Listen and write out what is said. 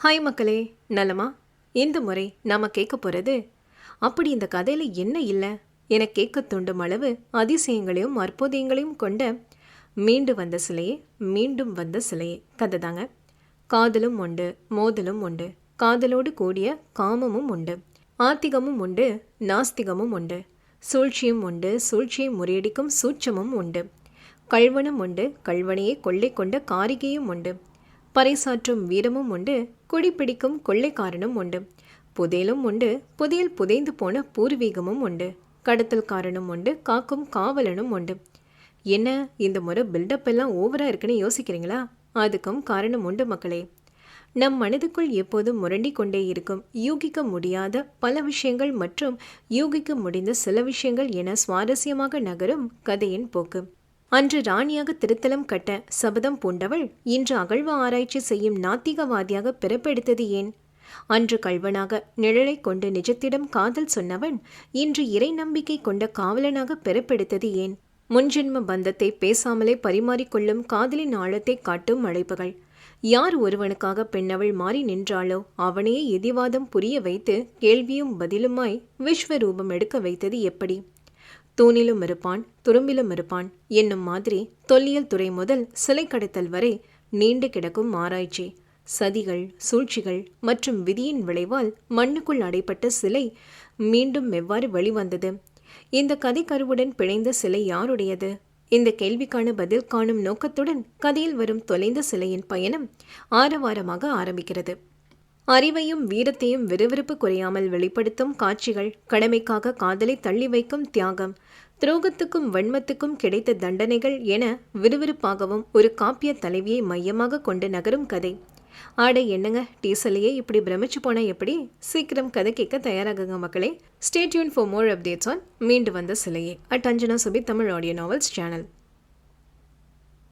Hi மக்களே நலமா? இந்த முறை நாம கேட்க போகிறது அப்படி இந்த கதையில் என்ன இல்லை? என கேட்க தூண்டும் அளவு அதிசயங்களையும் அற்புதங்களையும் கொண்ட மீண்டு வந்த சிலையே மீண்டும் வந்த சிலையே. கதை தாங்க காதலும் உண்டு மோதலும் உண்டு காதலோடு கூடிய காமமும் உண்டு ஆத்திகமும் உண்டு நாஸ்திகமும் உண்டு சூழ்ச்சியும் உண்டு சூழ்ச்சியை முறியடிக்கும் சூட்சமும் உண்டு கள்வனும் உண்டு கல்வனையே கொள்ளை கொண்ட காரிகையும் உண்டு பறைசாற்றும் வீரமும் உண்டு குடிப்பிடிக்கும் கொள்ளைக்காரனும் உண்டு. புதையலும் உண்டு புதையல் புதைந்து போன பூர்வீகமும் உண்டு. கடத்தல்காரனும் உண்டு காக்கும் காவலனும் உண்டு. என்ன இந்த முறை பில்டப் எல்லாம் ஓவரா இருக்குன்னு யோசிக்கிறீங்களா? அதுக்கும் காரணம் உண்டு மக்களே. நம் மனதுக்குள் எப்போதும் முரண்டி கொண்டே இருக்கும் யூகிக்க முடியாத பல விஷயங்கள் மற்றும் யூகிக்க முடிந்த சில விஷயங்கள் என சுவாரஸ்யமாக நகரும் கதையின் போக்கு. அன்று ராணியாக திருத்தலம் கட்ட சபதம் பூண்டவள் இன்று அகழ்வ ஆராய்ச்சி செய்யும் நாத்திகவாதியாக பிறப்பெடுத்தது ஏன்? அன்று கல்வனாக நிழலை கொண்டு நிஜத்திடம் காதல் சொன்னவன் இன்று இறை நம்பிக்கை கொண்ட காவலனாக பிறப்பெடுத்தது ஏன்? முன்ஜென்ம பந்தத்தை பேசாமலே பரிமாறிக்கொள்ளும் காதலின் ஆழத்தை காட்டும் அழைப்புகள். யார் ஒருவனுக்காக பெண்ணவள் மாறி நின்றாளோ அவனையே எதிவாதம் புரிய வைத்து கேள்வியும் பதிலுமாய் விஸ்வரூபம் எடுக்க வைத்தது எப்படி? தூணிலும் இருப்பான் துரும்பிலும் இருப்பான் என்னும் மாதிரி தொல்லியல் துறை முதல் சிலை கடத்தல் வரை நீண்டு கிடக்கும் ஆராய்ச்சி. சதிகள் சூழ்ச்சிகள் மற்றும் விதியின் விளைவால் மண்ணுக்குள் அடைப்பட்ட சிலை மீண்டும் எவ்வாறு வெளிவந்தது? இந்த கதை கருவுடன் பிணைந்த சிலை யாருடையது? இந்த கேள்விக்கான பதில் காணும் நோக்கத்துடன் கதையில் வரும் தொலைந்த சிலையின் பயணம் ஆரவாரமாக ஆரம்பிக்கிறது. அறிவையும் வீரத்தையும் விறுவிறுப்பு குறையாமல் வெளிப்படுத்தும் காட்சிகள் கடமைக்காக காதலை தள்ளி வைக்கும் தியாகம். துரோகத்துக்கும் வன்மத்துக்கும் கிடைத்த தண்டனைகள் என விறுவிறுப்பாகவும் ஒரு காப்பிய தலைவியை மையமாக கொண்டு நகரும் கதை. ஆட என்னங்க? டீசலையே இப்படி பிரமிச்சு போனால் எப்படி? சீக்கிரம் கதை கேட்க தயாராகுங்க மக்களே. Stay tuned for more updates on மீண்டு வந்த சிலையே. At Anjana Subi Tamil audio novels channel.